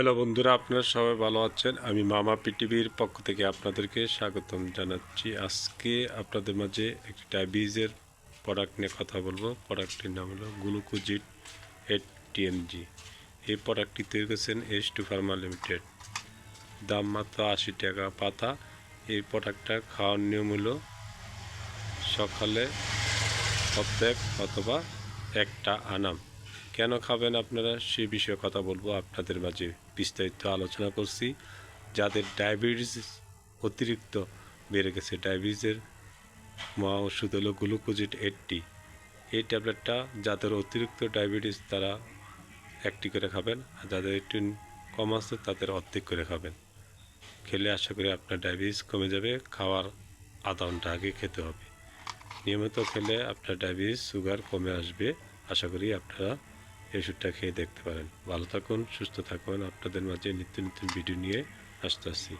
Hello বন্ধুরা, আপনারা সবাই ভালো আছেন? আমি মামা পিটিভির পক্ষ থেকে আপনাদেরকে স্বাগতম জানাচ্ছি। আজকে আপনাদের মাঝে একটি ডায়াবিজের প্রোডাক্ট নিয়ে কথা বলব। প্রোডাক্টটির নাম হলো গ্লুকোজিট এইট টিএমজি এই প্রোডাক্টটি তৈরি করেছেন এস টু ফার্মা লিমিটেড। দাম মাত্র আশি টাকা পাতা। এই প্রোডাক্টটা খাওয়ার নিয়ম হলো সকালে অর্ধেক অথবা একটা আনাম। কেন খাবেন আপনারা? সে বিষয়ে কথা বলব। আপনাদের মাঝে বিস্তারিত আলোচনা করছি। যাদের ডায়াবেটিস অতিরিক্ত বেড়ে গেছে, ডায়াবেটিসের মহা ওষুধ হলো গ্লুকোজিট এইটটি। এই ট্যাবলেটটা যাদের অতিরিক্ত ডায়াবেটিস, তারা একটি করে খাবেন। আর যাদের একটু কম আছে, তাদের অর্ধেক করে খাবেন। খেলে আশা করি আপনার ডায়াবেটিস কমে যাবে। খাওয়ার আধা ঘণ্টা আগে খেতে হবে। নিয়মিত খেলে আপনার ডায়াবেটিস, সুগার কমে আসবে। আশা করি আপনারা এই ওষুধটা খেয়ে দেখতে পারেন। ভালো থাকুন, সুস্থ থাকুন। আপনাদের মাঝে নিত্য নতুন ভিডিও নিয়ে আসতে আসছি।